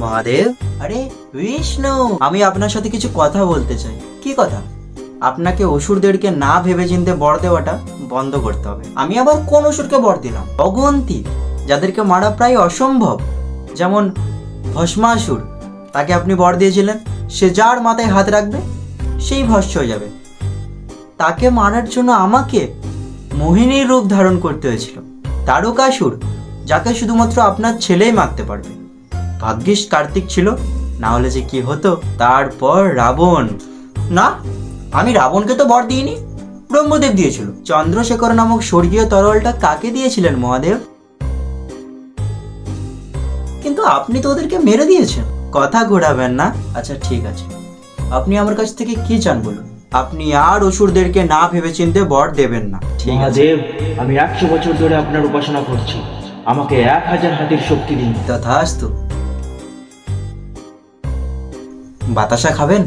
মহাদেব? আরে, বিষ্ণু! আমি আপনার সাথে কিছু কথা বলতে চাই। কি কথা? আপনাকে অসুরদেরকে না ভেবে চিনতে বর দেওয়াটা বন্ধ করতে হবে। আমি আবার কোন অসুরকে বর দিলাম? অগন্তি, যাদেরকে মারা প্রায় অসম্ভব। যেমন ভস্মাসুর, তাকে আপনি বর দিয়েছিলেন। সে যার মাথায় হাত রাখবে, সেই ভস্য হয়ে যাবে। তাকে মারার জন্য আমাকে মোহিনীর রূপ ধারণ করতে হয়েছিল। তারকাসুর, যাকে শুধুমাত্র আপনার ছেলেই মারতে পারবে। ভাগ্যিস কার্তিক ছিল না হলে যে কি হতো? তারপর রাবণ। না আমি রাবণকে তো বর দিইনি ব্রহ্মদেব দিয়েছিল। চন্দ্রশেখর নামক স্বর্গীয় তরলটা কাকে দিয়েছিলেন মহাদেব? কিন্তু আপনি তো ওদেরকে মেরে দিয়েছেন। কথা ঘোরাবেন না। আচ্ছা ঠিক আছে। আপনি আমার কাছ থেকে কি চান বলুন? আপনি আর অসুরদেরকে না ভেবে চিনতে বর দেবেন না। ঠিক আছে। আমি একশো বছর ধরে আপনার উপাসনা করছি। আমাকে এক হাজার হাতের শক্তি দিন। তথাস্তু বাতাসা খাবেন